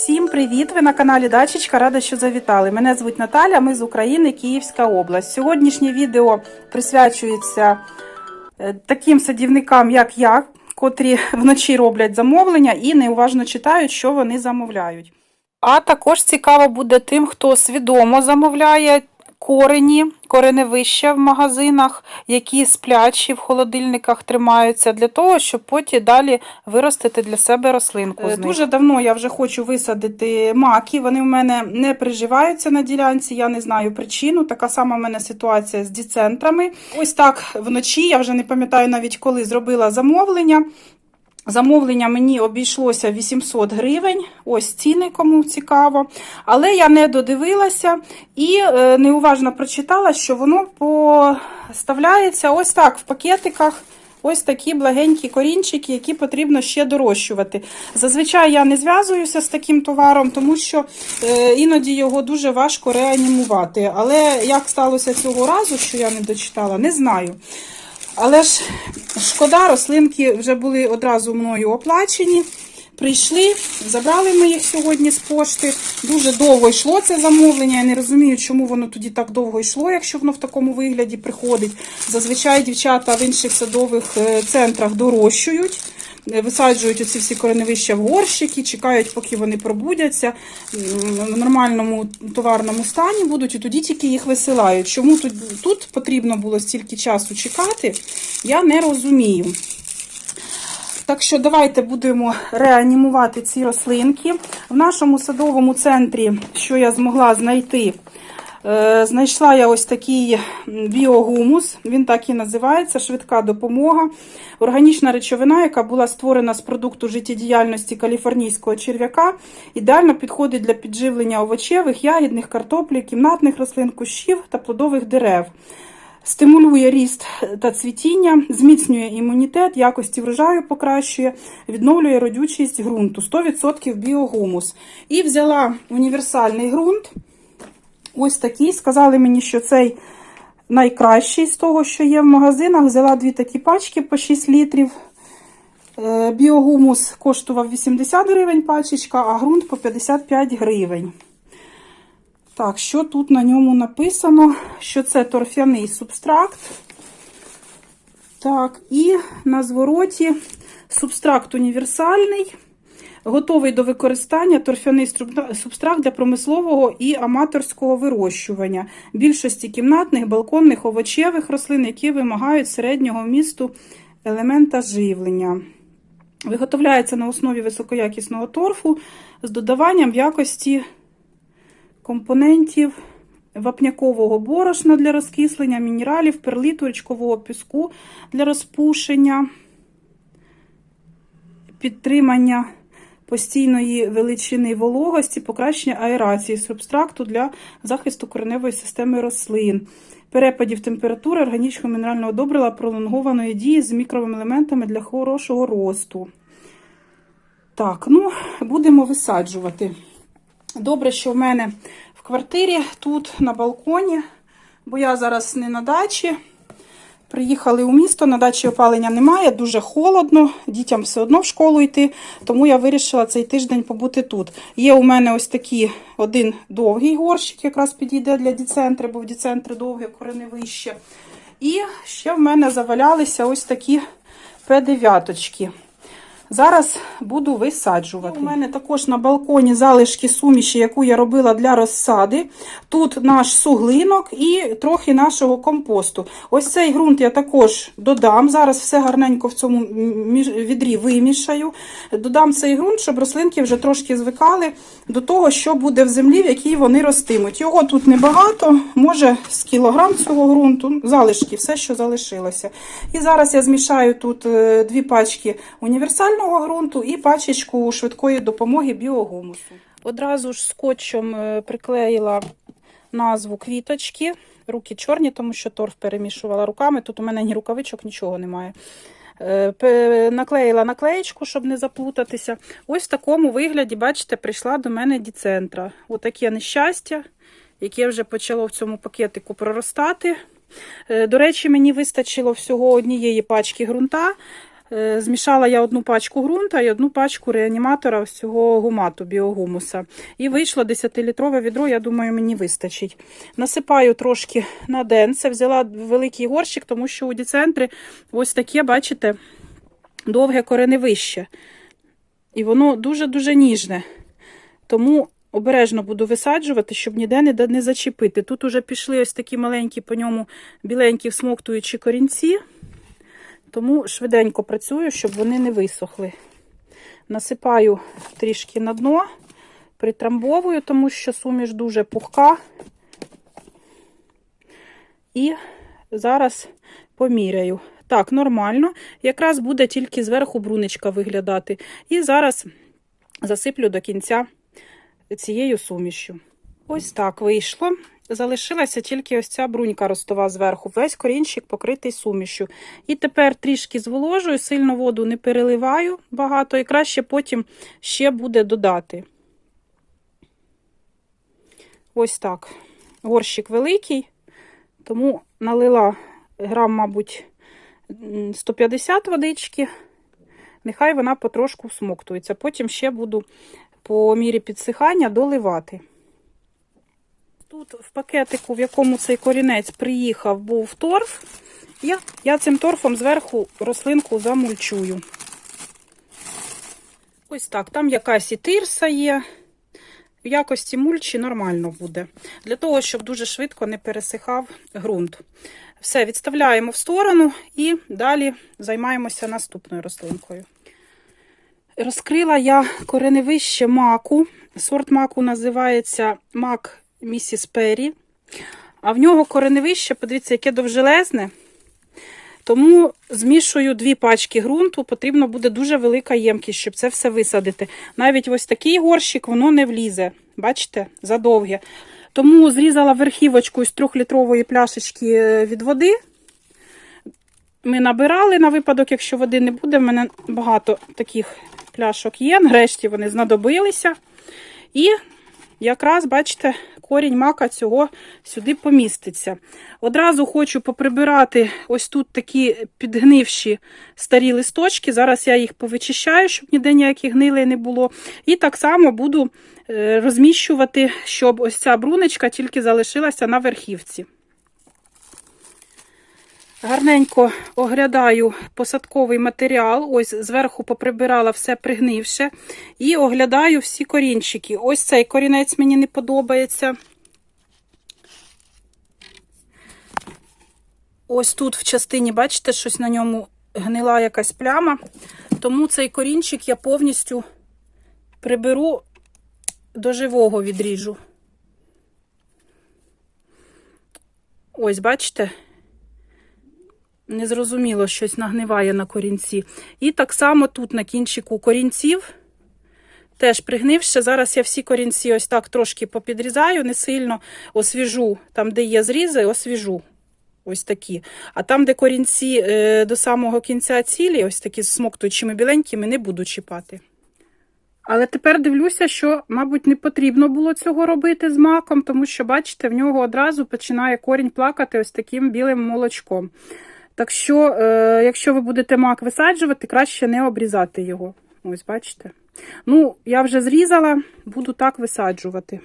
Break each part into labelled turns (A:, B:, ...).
A: Всім привіт! Ви на каналі Дачечка. Рада, що завітали. Мене звуть Наталя, ми з України, Київська область. Сьогоднішнє відео присвячується е, таким садівникам, як я, котрі вночі роблять замовлення і неуважно читають, що вони замовляють. А також цікаво буде тим, хто свідомо замовляє корені, кореневища в магазинах, які сплячі в холодильниках тримаються, для того, щоб потім далі виростити для себе рослинку.
B: Е,
A: з них. Дуже давно я вже хочу висадити маки. Вони в мене не приживаються на ділянці. Я не знаю причину. Така сама в мене ситуація з діцентрами. Ось так вночі, я вже не пам'ятаю навіть коли зробила замовлення. Замовлення мені обійшлося 800 гривень. Ось ціни, кому цікаво. Але я не додивилася і е, неуважно прочитала, що воно поставляється ось так в пакетиках. Ось такі благенькі корінчики, які потрібно ще дорощувати. Зазвичай я не зв'язуюся з таким товаром, тому що е, іноді його дуже важко реанімувати. Але як сталося цього разу, що я не дочитала, не знаю. Але ж шкода, рослинки вже були одразу мною оплачені. Прийшли, забрали ми їх сьогодні з пошти. Дуже довго йшло це замовлення. Я не розумію, чому воно тоді так довго йшло, якщо воно в такому вигляді приходить. Зазвичай дівчата в інших садових е, центрах дорощують. Е, Висаджують оці всі кореневища в горщики, чекають, поки вони пробудяться в нормальному товарному стані будуть, і тоді тільки їх висилають. Чому тут, тут потрібно було стільки часу чекати, я не розумію. Так що давайте будемо реанімувати ці рослинки. В нашому садовому центрі, що я змогла знайти, знайшла я ось такий біогумус. Він так і називається швидка допомога. Органічна речовина, яка була створена з продукту життєдіяльності каліфорнійського черв'яка, ідеально підходить для підживлення овочевих, ягідних, картоплі, кімнатних рослин, кущів та плодових дерев. Стимулює ріст та цвітіння, зміцнює імунітет, якості врожаю покращує, відновлює родючість ґрунту. 100% біогумус. І взяла універсальний ґрунт. Ось такий. Сказали мені, що цей найкращий з того, що є в магазинах. Взяла дві такі пачки по 6 літрів. Е, Біогумус коштував 80 гривень пачечка, а ґрунт по 55 гривень. Так, що тут на ньому написано? Що це торфяний субстракт. Так, і на звороті субстракт універсальний. Готовий до використання торфяний субстракт для промислового і аматорського вирощування. Більшості кімнатних, балконних, овочевих рослин, які вимагають середнього вмісту елемента живлення. Виготовляється на основі високоякісного торфу з додаванням якості компонентів вапнякового борошна для розкислення, мінералів, перлиту, річкового піску для розпушення, підтримання постійної величини вологості, покращення аерації субстракту для захисту кореневої системи рослин, перепадів температури органічного мінерального добрива пролонгованої дії з мікроелементами для хорошого росту. Так, ну, будемо висаджувати. Добре, що в мене в квартирі тут на балконі, бо я зараз не на дачі. Приїхали у місто, на дачі опалення немає, дуже холодно, дітям все одно в школу йти, тому я вирішила цей тиждень побути тут. Є у мене ось такий один довгий горщик, якраз підійде для діцентри, бо в діцентри довге кореневище. І ще в мене завалялися ось такі П9. Зараз буду висаджувати. У мене також на балконі залишки суміші, яку я робила для розсади. Тут наш суглинок і трохи нашого компосту. Ось цей ґрунт я також додам. Зараз все гарненько в цьому відрі вимішаю. Додам цей ґрунт, щоб рослинки вже трошки звикали до того, що буде в землі, в якій вони ростимуть. Його тут небагато, може з кілограм цього ґрунту, залишки, все, що залишилося. І зараз я змішаю тут е, дві пачки універсального ґрунту і пачечку швидкої допомоги біогумусу. Одразу ж скотчем е, приклеїла назву квіточки. Руки чорні, тому що торф перемішувала руками. Тут у мене ні рукавичок, нічого немає. Е, Наклеїла наклеєчку, щоб не заплутатися. Ось в такому вигляді, бачите, прийшла до мене діцентра. Отаке нещастя, яке вже почало в цьому пакетику проростати. Е, До речі, мені вистачило всього однієї пачки ґрунта. Е, Змішала я одну пачку ґрунта і одну пачку реаніматора ось цього гумату, біогумуса. І вийшло 10-літрове відро, я думаю, мені вистачить. Насипаю трошки на ден. Це взяла великий горщик, тому що у діцентри ось таке, бачите, довге кореневище. І воно дуже-дуже ніжне. Тому обережно буду висаджувати, щоб ніде не, не зачепити. Тут уже пішли ось такі маленькі по ньому біленькі всмоктуючі корінці. Тому швиденько працюю, щоб вони не висохли. Насипаю трішки на дно, притрамбовую, тому що суміш дуже пухка. І зараз поміряю. Так, нормально. Якраз буде тільки зверху бруничка виглядати. І зараз засиплю до кінця цією сумішю. Ось так вийшло. Залишилася тільки ось ця брунька ростова зверху. Весь корінчик покритий сумішю. І тепер трішки зволожую, сильно воду не переливаю багато, і краще потім ще буде додати. Ось так. Горщик великий, тому налила грам, мабуть, 150 водички. Нехай вона потрошку всмоктується. Потім ще буду по мірі підсихання доливати. Тут в пакетику, в якому цей корінець приїхав, був торф. Я, я цим торфом зверху рослинку замульчую. Ось так. Там якась і тирса є. В якості мульчі нормально буде. Для того, щоб дуже швидко не пересихав ґрунт. Все, відставляємо в сторону і далі займаємося наступною рослинкою. Розкрила я кореневище маку. Сорт маку називається мак Місіс Перрі. А в нього кореневище, подивіться, яке довжелезне. Тому змішую дві пачки ґрунту, потрібно буде дуже велика ємкість, щоб це все висадити. Навіть ось такий горщик воно не влізе. Бачите, задовге. Тому зрізала верхівочку з трьохлітрової пляшечки е, від води. Ми набирали на випадок, якщо води не буде. В мене багато таких пляшок є. Нарешті вони знадобилися. І якраз, бачите, корінь мака цього сюди поміститься. Одразу хочу поприбирати ось тут такі підгнивші старі листочки. Зараз я їх повичищаю, щоб ніде ніяких гнилей не було. І так само буду е, розміщувати, щоб ось ця брунечка тільки залишилася на верхівці. Гарненько оглядаю посадковий матеріал. Ось зверху поприбирала все пригнивше. І оглядаю всі корінчики. Ось цей корінець мені не подобається. Ось тут в частині, бачите, щось на ньому гнила якась пляма. Тому цей корінчик я повністю приберу до живого відріжу. Ось, бачите? Незрозуміло, щось нагниває на корінці. І так само тут на кінчику корінців теж пригнивши. Зараз я всі корінці ось так трошки попідрізаю, не сильно освіжу, там, де є зрізи, освіжу. Ось такі. А там, де корінці е, до самого кінця цілі, ось такі з смоктуючими біленькими, не буду чіпати. Але тепер дивлюся, що, мабуть, не потрібно було цього робити з маком, тому що, бачите, в нього одразу починає корінь плакати ось таким білим молочком. Так що, е, якщо ви будете мак висаджувати, краще не обрізати його. Ось, бачите. Ну, я вже зрізала, буду так висаджувати.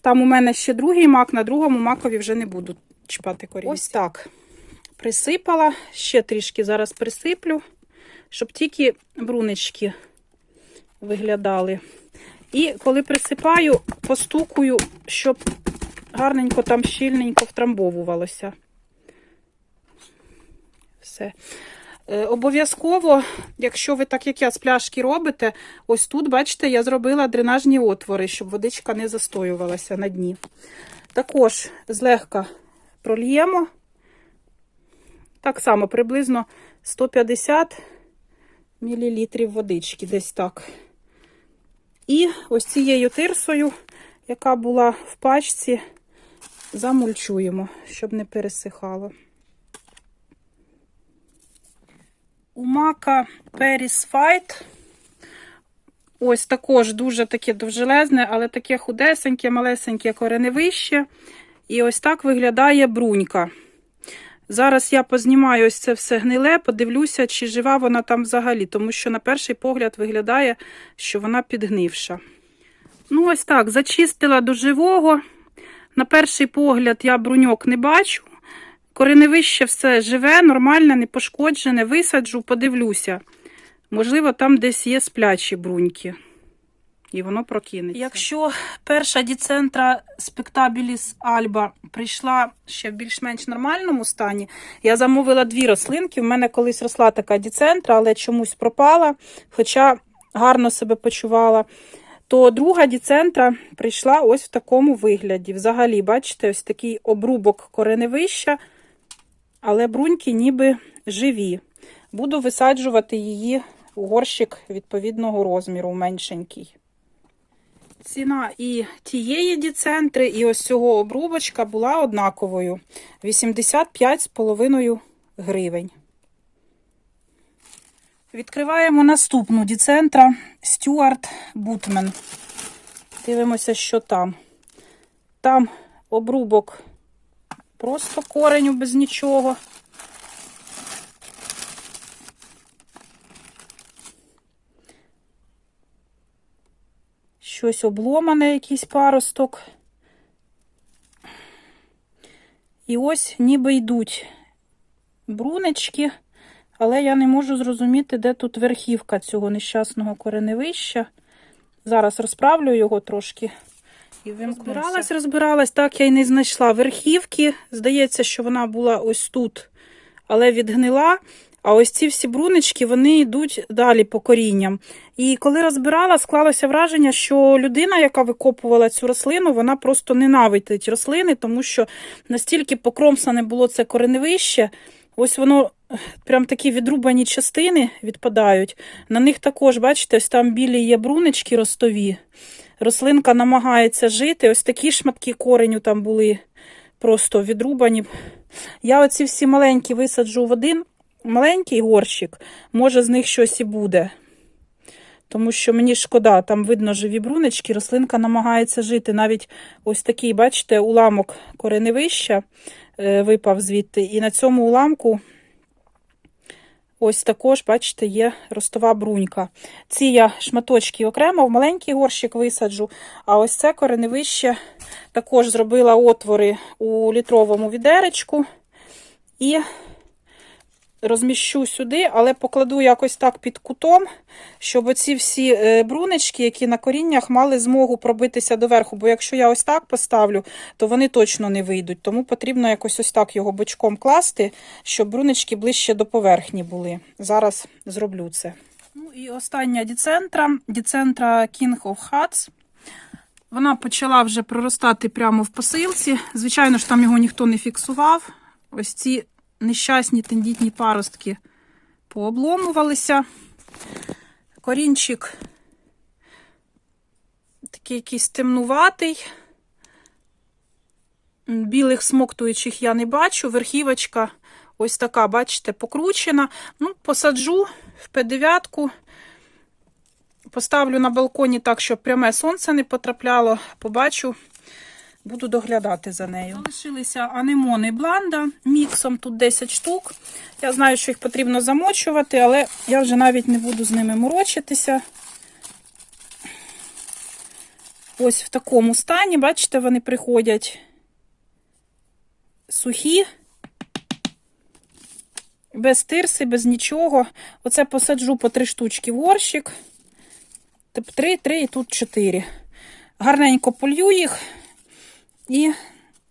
A: Там у мене ще другий мак, на другому макові вже не буду чіпати корінці. Ось так. Присипала, ще трішки зараз присиплю, щоб тільки брунички виглядали. І коли присипаю, постукую, щоб гарненько там щільненько втрамбовувалося. Все. Е, Обов'язково, якщо ви так як я з пляшки робите, ось тут, бачите, я зробила дренажні отвори, щоб водичка не застоювалася на дні. Також злегка прольємо. Так само приблизно 150 мл водички, десь так. І ось цією тирсою, яка була в пачці, замульчуємо, щоб не пересихало. У мака Paris Fight. Ось також дуже таке довжелезне, але таке худесеньке, малесеньке кореневище. І ось так виглядає брунька. Зараз я познімаю ось це все гниле, подивлюся, чи жива вона там взагалі, тому що на перший погляд виглядає, що вона підгнивша. Ну, ось так, зачистила до живого. На перший погляд я бруньок не бачу. Кореневище все живе, нормальне, не пошкоджене. Висаджу, подивлюся. Можливо, там десь є сплячі бруньки. І воно прокинеться. Якщо перша діцентра спектабіліс Альба прийшла ще в більш-менш нормальному стані, я замовила дві рослинки. У мене колись росла така діцентра, але чомусь пропала, хоча гарно себе почувала. То друга діцентра прийшла ось в такому вигляді. Взагалі, бачите, ось такий обрубок кореневища, але бруньки ніби живі. Буду висаджувати її у горщик відповідного розміру, меншенький. Ціна і тієї діцентри, і ось цього обрубочка була однаковою 85,5 гривень. Відкриваємо наступну діцентра Стюарт Бутмен. Дивимося, що там. Там обрубок просто кореню без нічого. Щось обломане, якийсь паросток. І ось ніби йдуть брунечки, але я не можу зрозуміти, де тут верхівка цього нещасного кореневища. Зараз розправлю його трошки. І розбиралась, розбиралась, так я й не знайшла верхівки. Здається, що вона була ось тут, але відгнила. А ось ці всі брунички, вони йдуть далі по корінням. І коли розбирала, склалося враження, що людина, яка викопувала цю рослину, вона просто ненавидить рослини, тому що настільки покромсане було це кореневище, ось воно прям такі відрубані частини відпадають. На них також, бачите, ось там білі є брунички ростові. Рослинка намагається жити. Ось такі шматки кореню там були просто відрубані. Я оці всі маленькі висаджу в один маленький горщик, може з них щось і буде. Тому що мені шкода, там видно живі брунички, рослинка намагається жити. Навіть ось такий, бачите, уламок кореневища е, випав звідти. І на цьому уламку ось також, бачите, є ростова брунька. Ці я шматочки окремо в маленький горщик висаджу, а ось це кореневище також зробила отвори у літровому відеречку. І розміщу сюди, але покладу якось так під кутом, щоб оці всі е, брунички, які на коріннях, мали змогу пробитися доверху. Бо якщо я ось так поставлю, то вони точно не вийдуть. Тому потрібно якось ось так його бочком класти, щоб брунички ближче до поверхні були. Зараз зроблю це. Ну і остання діцентра, діцентра King of Hearts. Вона почала вже проростати прямо в посилці. Звичайно ж, там його ніхто не фіксував. Ось ці нещасні тендітні паростки пообломувалися. Корінчик такий якийсь темнуватий. Білих смоктуючих я не бачу. Верхівочка ось така, бачите, покручена. Ну, посаджу в П9. Поставлю на балконі так, щоб пряме сонце не потрапляло. Побачу. Буду доглядати за нею. Залишилися анемони бланда міксом, тут 10 штук. Я знаю, що їх потрібно замочувати, але я вже навіть не буду з ними морочитися. Ось в такому стані, бачите, вони приходять сухі, без тирси, без нічого. Оце посаджу по три штучки в горщик. Три, три і тут чотири. Гарненько полью їх і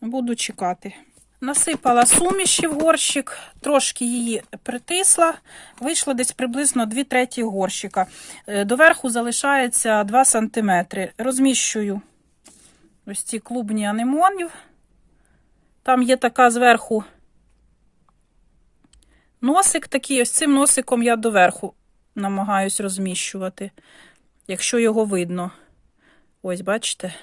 A: буду чекати. Насипала суміші в горщик, трошки її притисла, вийшло десь приблизно 2 треті горщика. Е, Доверху залишається 2 см. Розміщую ось ці клубні анемонів. Там є така зверху носик такий, ось цим носиком я доверху намагаюсь розміщувати, якщо його видно. Ось, бачите?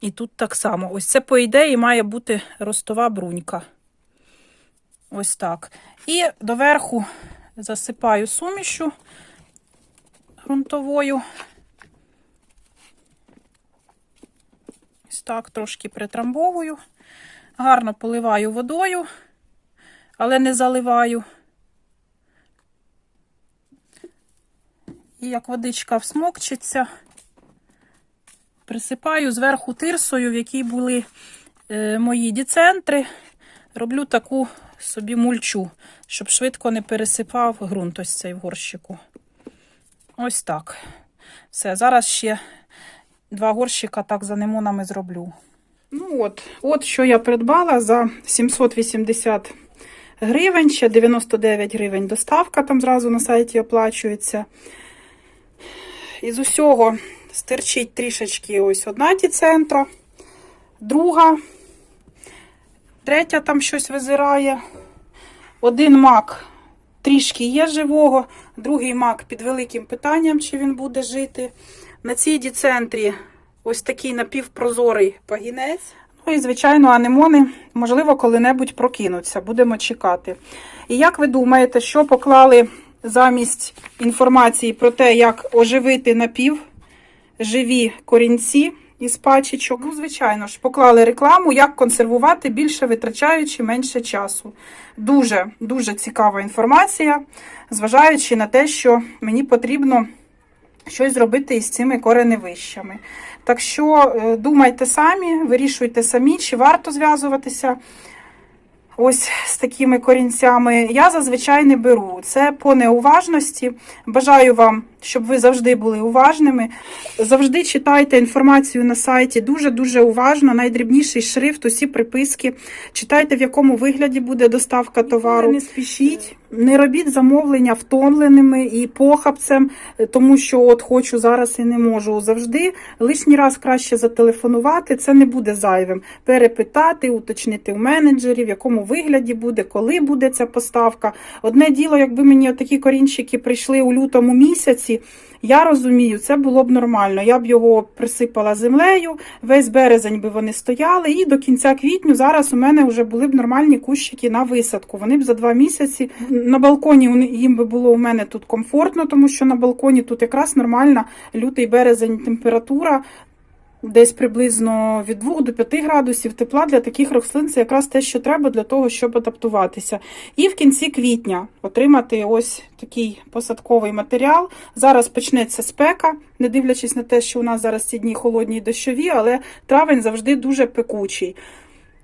A: І тут так само. Ось це, по ідеї, має бути ростова брунька. Ось так. І доверху засипаю сумішю ґрунтовою. Ось так трошки притрамбовую. Гарно поливаю водою, але не заливаю. І як водичка всмокчиться, присипаю зверху тирсою, в якій були е, мої діцентри. Роблю таку собі мульчу, щоб швидко не пересипав ґрунт ось цей в горщику. Ось так. Все, зараз ще два горщика так за лимонами зроблю. Ну от, от що я придбала за 780 гривень, ще 99 гривень доставка там зразу на сайті оплачується. Із усього стерчить трішечки ось одна діцентра, друга, третя там щось визирає. Один мак трішки є живого, другий мак під великим питанням, чи він буде жити. На цій діцентрі ось такий напівпрозорий пагінець. Ну і, звичайно, анемони, можливо, коли-небудь прокинуться. Будемо чекати. І як ви думаєте, що поклали замість інформації про те, як оживити напів живі корінці із пачечок? Ну, звичайно ж, поклали рекламу, як консервувати більше витрачаючи менше часу. Дуже, дуже цікава інформація, зважаючи на те, що мені потрібно щось зробити із цими кореневищами. Так що е, думайте самі, вирішуйте самі, чи варто зв'язуватися ось з такими корінцями. Я зазвичай не беру. Це по неуважності. Бажаю вам, щоб ви завжди були уважними. Завжди читайте інформацію на сайті дуже-дуже уважно, найдрібніший шрифт, усі приписки. Читайте, в якому вигляді буде доставка товару. Не спішіть, не робіть замовлення втомленими і похабцем, тому що от хочу зараз і не можу. Завжди лишній раз краще зателефонувати, це не буде зайвим. Перепитати, уточнити у менеджерів, в якому вигляді буде, коли буде ця поставка. Одне діло, якби мені такі корінчики прийшли у лютому місяці. Я розумію, це було б нормально. Я б його присипала землею, весь березень би вони стояли, і до кінця квітню зараз у мене вже були б нормальні кущики на висадку. Вони б за два місяці на балконі їм би було у мене тут комфортно, тому що на балконі тут якраз нормальна лютий березень температура. Десь приблизно від 2 до 5 градусів тепла для таких рослин це якраз те, що треба для того, щоб адаптуватися. І в кінці квітня отримати ось такий посадковий матеріал. Зараз почнеться спека, не дивлячись на те, що у нас зараз ці дні холодні і дощові, але травень завжди дуже пекучий.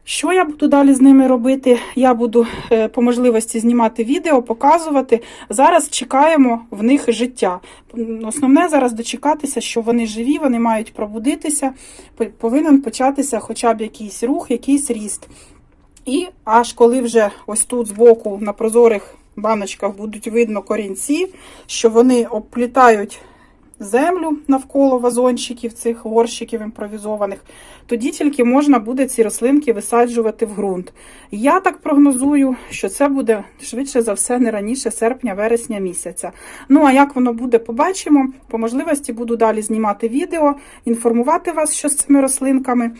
A: Що я буду далі з ними робити? Я буду е, по можливості знімати відео, показувати. Зараз чекаємо в них життя. Основне зараз дочекатися, що вони живі, вони мають пробудитися, повинен початися хоча б якийсь рух, якийсь ріст. І аж коли вже ось тут збоку на прозорих баночках будуть видно корінці, що вони обплітають землю навколо вазончиків, цих горщиків імпровізованих, тоді тільки можна буде ці рослинки висаджувати в ґрунт. Я так прогнозую, що це буде швидше за все не раніше серпня-вересня місяця. Ну а як воно буде, побачимо. По можливості буду далі знімати відео, інформувати вас, що з цими рослинками.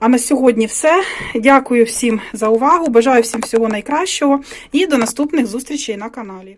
A: А на сьогодні все. Дякую всім за увагу. Бажаю всім всього найкращого і до наступних зустрічей на каналі.